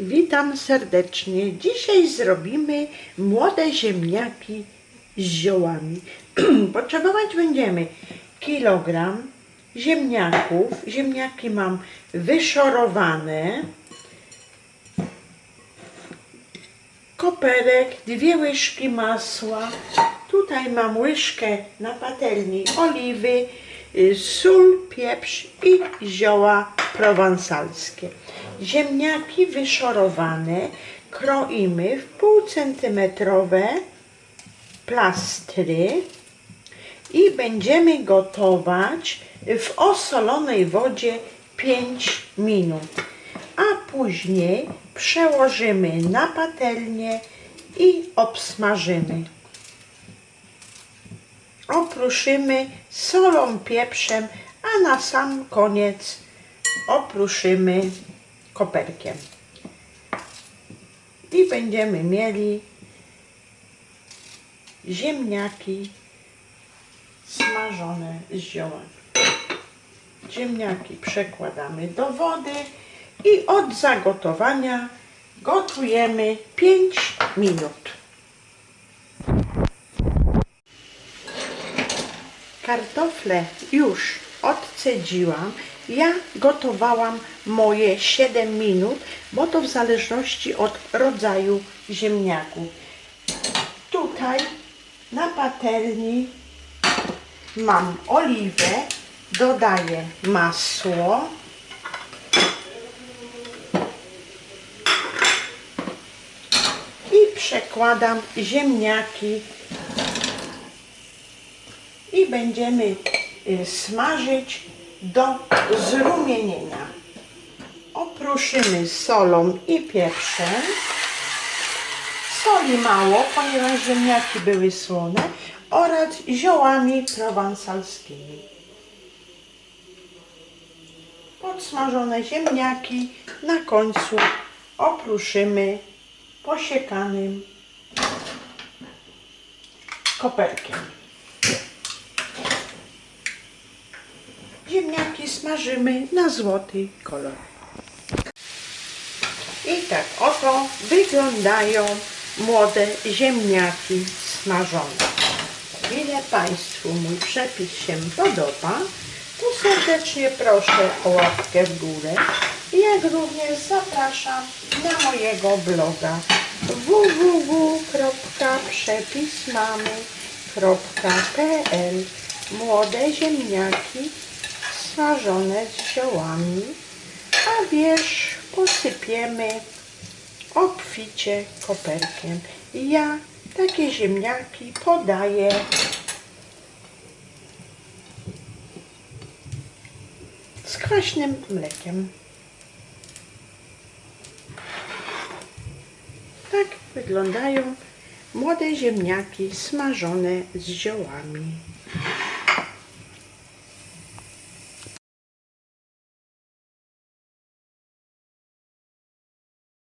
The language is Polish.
Witam serdecznie. Dzisiaj zrobimy młode ziemniaki z ziołami. Potrzebować będziemy kilogram ziemniaków. Ziemniaki mam wyszorowane. Koperek, dwie łyżki masła. Tutaj mam łyżkę na patelni oliwy, sól, pieprz i zioła prowansalskie. Ziemniaki wyszorowane kroimy w półcentymetrowe plastry i będziemy gotować w osolonej wodzie 5 minut. A później przełożymy na patelnię i obsmażymy. Opruszymy solą, pieprzem, a na sam koniec opruszymy koperkiem. I będziemy mieli ziemniaki smażone z ziołami. Ziemniaki przekładamy do wody i od zagotowania gotujemy 5 minut. Kartofle już odcedziłam. Ja gotowałam moje 7 minut, bo to w zależności od rodzaju ziemniaków. Tutaj na patelni mam oliwę, dodaję masło. Przekładam ziemniaki i będziemy y, smażyć do zrumienienia. Opruszymy solą i pieprzem. Soli mało, ponieważ ziemniaki były słone oraz ziołami prowansalskimi. Podsmażone ziemniaki na końcu opruszymy posiekanym koperkiem. Ziemniaki smażymy na złoty kolor. I tak oto wyglądają młode ziemniaki smażone. Ile Państwu mój przepis się podoba, to serdecznie proszę o łapkę w górę. Jak również zapraszam na mojego bloga www.przepismamy.pl Młode ziemniaki smażone z ziołami, a wierzch posypiemy obficie koperkiem. Ja takie ziemniaki podaję z kwaśnym mlekiem. Tak wyglądają młode ziemniaki smażone z ziołami.